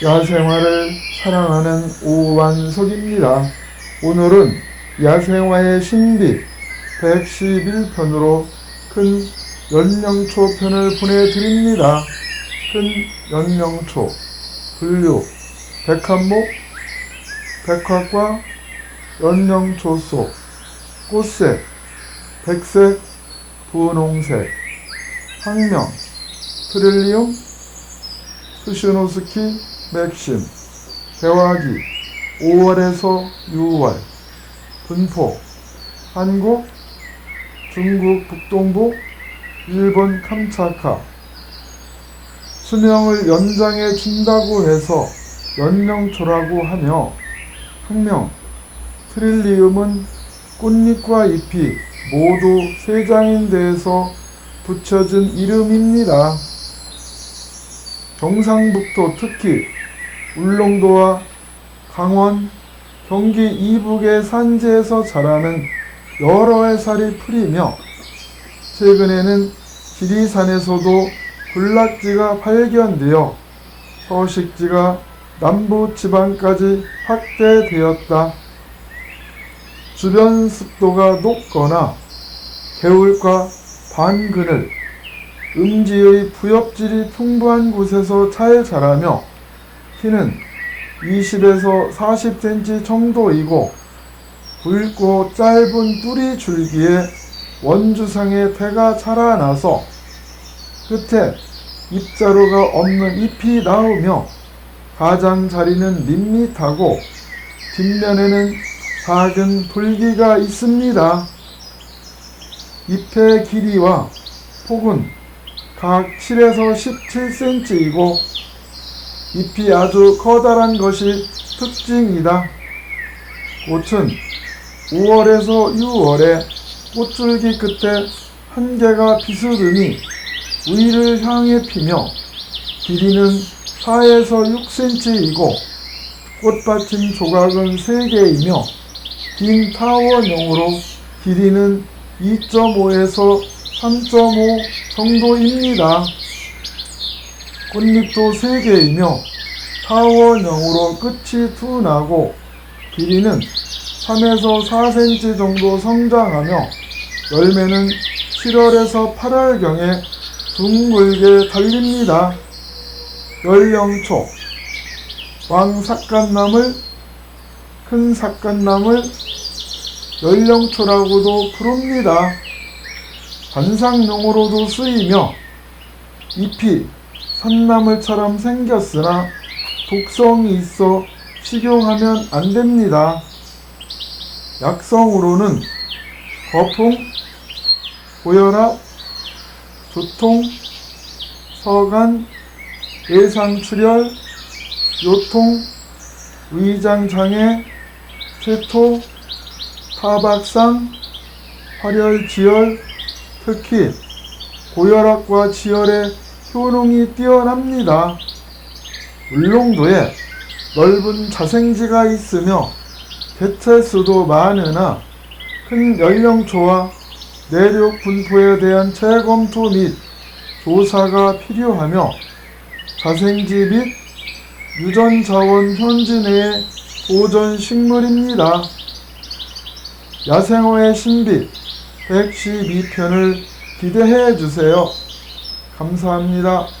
야생화를 사랑하는 오완석입니다. 오늘은 야생화의 신비 111편으로 큰 연령초 편을 보내드립니다. 큰 연령초, 분류, 백합목, 백화과, 연령초소, 꽃색, 백색, 분홍색, 학명, 트릴리움, 수시노스키, 맥심, 대화기, 5월에서 6월, 분포, 한국, 중국 북동부, 일본 캄차카, 수명을 연장해 준다고 해서 연령초라고 하며, 학명, 트릴리움은 꽃잎과 잎이 모두 세 장인 데에서 붙여진 이름입니다. 경상북도 특히 울릉도와 강원, 경기 이북의 산지에서 자라는 여러 해살이 풀이며 최근에는 지리산에서도 군락지가 발견되어 서식지가 남부 지방까지 확대되었다. 주변 습도가 높거나 개울과 반그늘, 음지의 부엽질이 풍부한 곳에서 잘 자라며 키는 20에서 40cm 정도이고 굵고 짧은 뿌리 줄기에 원주상의 태가 자라나서 끝에 잎자루가 없는 잎이 나오며 가장 자리는 밋밋하고 뒷면에는 작은 돌기가 있습니다. 잎의 길이와 폭은 각 7에서 17cm이고 잎이 아주 커다란 것이 특징이다. 꽃은 5월에서 6월에 꽃줄기 끝에 한 개가 비스듬히 위를 향해 피며 길이는 4에서 6cm이고 꽃받침 조각은 3개이며 긴 타원형으로 길이는 2.5에서 3.5 정도입니다. 꽃잎도 3개이며 타원형으로 끝이 둔하고 길이는 3에서 4cm 정도 성장하며 열매는 7월에서 8월경에 둥글게 달립니다. 연령초 왕삭간나물 큰 삭간나물 연령초라고도 부릅니다. 관상용으로도 쓰이며 잎이 산나물처럼 생겼으나 독성이 있어 식용하면 안 됩니다. 약성으로는 거풍, 고혈압, 두통, 서간, 예상출혈, 요통, 위장장애, 세토, 타박상, 활혈지혈, 특히 고혈압과 지혈의 효능이 뛰어납니다. 울릉도에 넓은 자생지가 있으며 개체수도 많으나 큰 연령초와 내륙 분포에 대한 재검토 및 조사가 필요하며 자생지 및 유전 자원 현지 내의 보존 식물입니다. 야생화의 신비 112편을 기대해 주세요. 감사합니다.